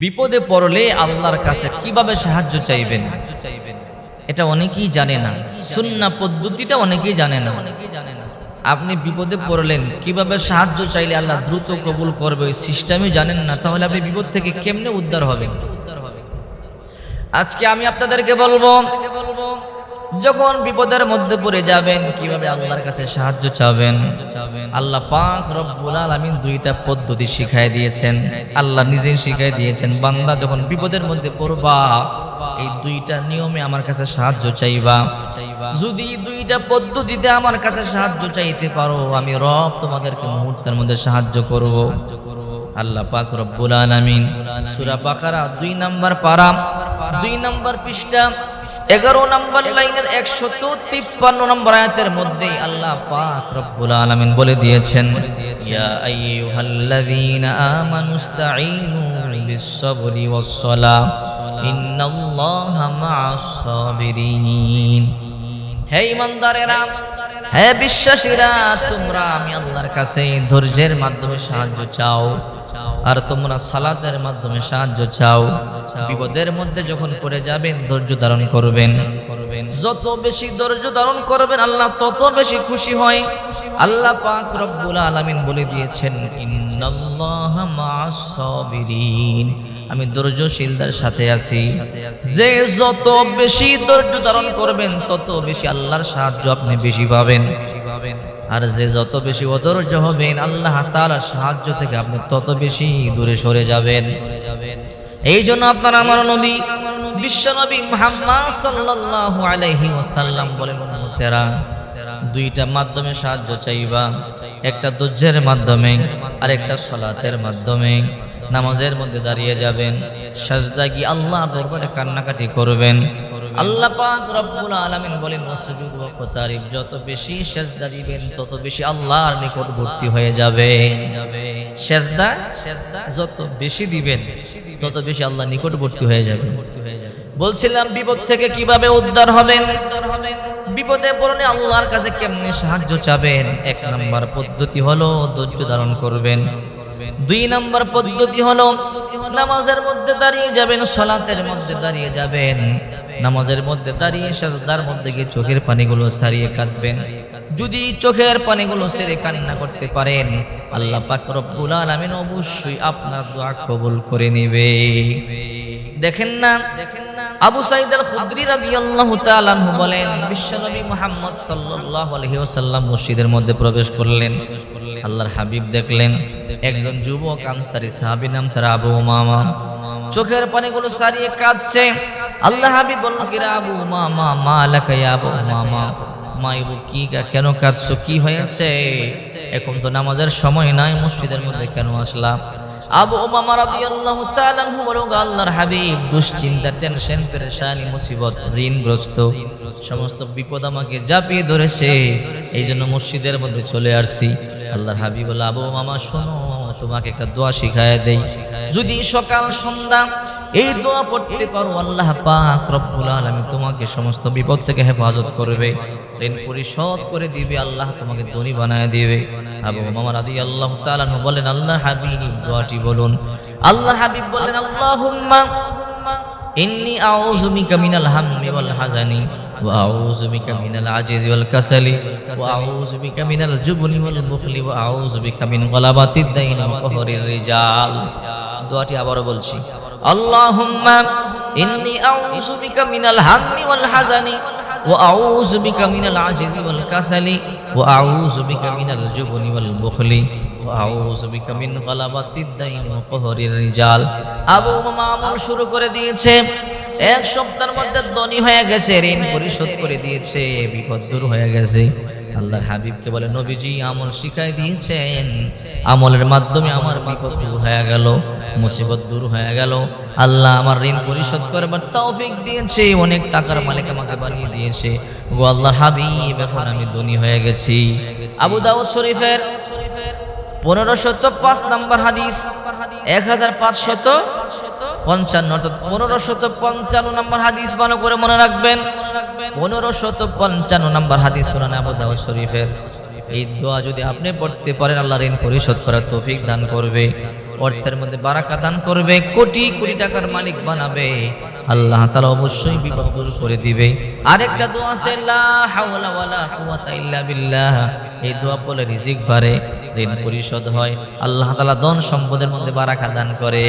বিপদে পড়লে আল্লাহর কাছে কীভাবে সাহায্য চাইবেন? এটা অনেকেই জানে না। সুন্না পদ্ধতিটা অনেকেই জানে না। আপনি বিপদে পড়লেন, কীভাবে সাহায্য চাইলে আল্লাহ দ্রুত কবুল করবে, ওই সিস্টেমই জানেন না, তাহলে আপনি বিপদ থেকে কেমনে উদ্ধার হবেন? আজকে আমি আপনাদেরকে বলব যখন বিপদের মধ্যে পড়ে যাবেন, কীভাবে আল্লাহর কাছে সাহায্য চাবেন? আল্লাহ পাক রব্বুল আলামিন দুইটা পদ্ধতি শিখাই দিয়েছেন। আল্লাহ নিজে শিখাই দিয়েছেন, বান্দা যখন বিপদের মধ্যে পড়বা, এই দুইটা নিয়মে আমার কাছে সাহায্য চাইবা। যদি দুইটা পদ্ধতিতে আমার কাছে সাহায্য চাইতে পারো, আমি রব তোমাদেরকে মুহূর্তের মধ্যে সাহায্য করব। আল্লাহ পাক রব্বুল আলামিন সূরা বাকারা দুই নাম্বার পারা, দুই নাম্বার পৃষ্ঠা এগারো নম্বর লাইনের একশত তিপ্পান্ন নম্বর আয়াতের মধ্যেই আল্লাহ পাক রব্বুল আলমিন বলে দিয়েছেন হে ইমানদারেরা হে বিশ্বাসীরা, তোমরা আমি আল্লাহর কাছে ধৈর্যের মাধ্যমে সাহায্য চাও, আর তোমরা সালাতের মাধ্যমে সাহায্য চাও। বিপদের মধ্যে যখন পড়ে যাবেন, ধৈর্য ধারণ করবেন। যত বেশি ধৈর্য ধারণ করবেন, আল্লাহ তত বেশি খুশি হয়। আল্লাহ পাক রব্বুল আলামিন বলে দিয়েছেন আমি ধৈর্যশীলদের সাথে আছি। যে যত বেশি ধৈর্য ধারণ করবেন, তত বেশি আল্লাহর সাহায্য আপনি বেশি পাবেন। আর যে যত বেশি অধৈর্য হবেন, আল্লাহ তাআলার সাহায্য থেকে আপনি তত বেশি দূরে সরে যাবেন। এই জন্য আপনার আমার নবী, বিশ্ব নবী মুহাম্মদ সাল্লাল্লাহু আলাইহি ওয়াসাল্লাম বলেন, উম্মতেরা দুইটা মাধ্যমে সাহায্য চাইবা, একটা ধৈর্যের মাধ্যমে আর একটা সলাতের মাধ্যমে। নামাজের মধ্যে দাঁড়িয়ে যাবেন, সাজদা কি আল্লাহ দরবারে কান্নাকাটি করবেন? আল্লাহ পাক রব্বুল আলামিন বলেন, ওয়াসজুদ ওয়া কতারিব যত বেশি সাজদা দিবেন, তত বেশি আল্লাহর নিকটবর্তী হয়ে যাবেন সাজদা সাজদা যত বেশি দিবেন, তত বেশি আল্লাহ নিকটবর্তী হয়ে যাবে। বলছিলাম, বিপদ থেকে কীভাবে উদ্ধার হবেন? বিপদে পড়লে আল্লাহর কাছে কেমনে সাহায্য চাবেন? এক নম্বর পদ্ধতি হলো ধৈর্য ধারণ করবেন। দুই নম্বর পদ্ধতি হলো নামাজের মধ্যে দাঁড়িয়ে যাবেন, সলাতের মধ্যে দাঁড়িয়ে যাবেন। নামাজের মধ্যে দাঁড়িয়ে সাজদার মধ্যে গিয়ে চোখের পানিগুলো সারিয়ে কাঁদবেন যদি চোখের পানিগুলো সেরে কান্না করতে পারেন, আল্লাহ পাক রব্বুল আলামিন অবশ্যই আপনার দোয়া কবুল করে নেবে। দেখেন না দেখেন আবু সাইদ আল খুদরি রাদিয়াল্লাহু তাআলা আনহু বলেন, বিশ্বনবী মুহাম্মদ সাল্লাল্লাহু আলাইহি ওয়াসাল্লাম মসজিদের মধ্যে প্রবেশ করলেন। আল্লাহর হাবিব দেখলেন, একজন যুবক আনসারী সাহাবী নাম তার আবু উমামা। চোখের পানিগুলো সারিয়ে কাঁদছে। আল্লাহ হাবিব বলল কি আবু উমামা, মা লাকা ইয়া আবু উমামা? মাইবু কা- কেন কাঁদছো? কি হয়েছে? এখন তো নামাজের সময় নাই, মসজিদের মধ্যে কেন আসলাম আবু উমামা রাদিয়াল্লাহু তাআলা আনহু বলেন আল্লাহর হাবিব, দুশ্চিন্তা, টেনশন, পেরেশানি, মুসিবত, ঋণগ্রস্ত, সমস্ত বিপদ আমাকে জাপিয়ে ধরেছে। এই জন্য মসজিদের মধ্যে চলে আসছি। আল্লাহর হাবিব বলে, আবু মামা শোনো। তোমাকে একটা দোয়া শিখায় দেই। যদি সকাল, সন্ধ্যা এই দোয়া পড়তে পারো, আল্লাহ পাক রব্বুল আলামিন তোমাকে সমস্ত বিপদ থেকে হেফাজত করবে। ঋণ পরিশোধ করে দিবে, আল্লাহ তোমাকে ধনী বানায় দিবে। আবু মামা রাদি আল্লাহ তাআলা বলেন, আল্লাহ হাবিব দোয়াটি বলুন। আল্লাহ হাবিব বলেন, আল্লাহুম্মা ইন্নি আউযু বিকা মিনাল হাম্মি ওয়াল হাজানি ওয়া আউযু বিকা মিনাল আজিজি ওয়াল কাসালি। وأعوذ بك من الجبن والبخل وأعوذ بك من غلبة الدين وقهر الرجال দোয়াটি আবারও বলছি আল্লাহুম্মা ইন্নি আউযু বিকা মিনাল হাম্মি ওয়াল হাজানি وأعوذ بك من العجز والكسل وأعوذ بك من الجبن والبخل وأعوذ بك من غلبة الدين وقهر الرجال আবু মামুন শুরু করে দিয়েছে এক সপ্তাহের মধ্যে ধনী হয়ে গেছে ঋণ পরিশোধ করে দিয়েছে বিপদ দূর হয়ে গেছে আল্লাহর হাবিবকে বলে নবীজি আমল শিখাই দিয়েছেন। আমলের মাধ্যমে আমার বিপদ দূর হয়ে গেল মুসিবত দূর হয়ে গেল। আল্লাহ আমার ঋণ পরিশোধ করবার তৌফিক দিয়েছে অনেক টাকার মালিক আমাকে বানিয়ে দিয়েছে। ও আল্লাহর হাবিব এখন আমি ধনী হয়ে গেছি। আবু দাউদ শরীফের পনেরো শত পাঁচ নম্বর হাদিস এক হাজার পাঁচশত পঞ্চান্ন অর্থাৎ পনেরো শত পঞ্চান্ন নম্বর হাদিস ভালো করে মনে রাখবেন। পনেরো শত পঞ্চান্ন নম্বর হাদিস শোনান আবু দাউদ শরীফের। এই দোয়া যদি আপনি পড়তে পারেন আল্লাহ ঋণ পরিশোধ করার তৌফিক দান করবে। অর্থের মধ্যে বারাকা দান করবে, কোটি কোটি টাকার মালিক বানাবে। আল্লাহ তাআলা অবশ্যই বিপদ দূর করে দিবে। আরেকটা দোয়া আছে এই দোয়া পড়লে রিজিক বাড়ে, ঋণ পরিশোধ হয়। আল্লাহ তাআলা ধন সম্পদের মধ্যে বারাকা দান করে।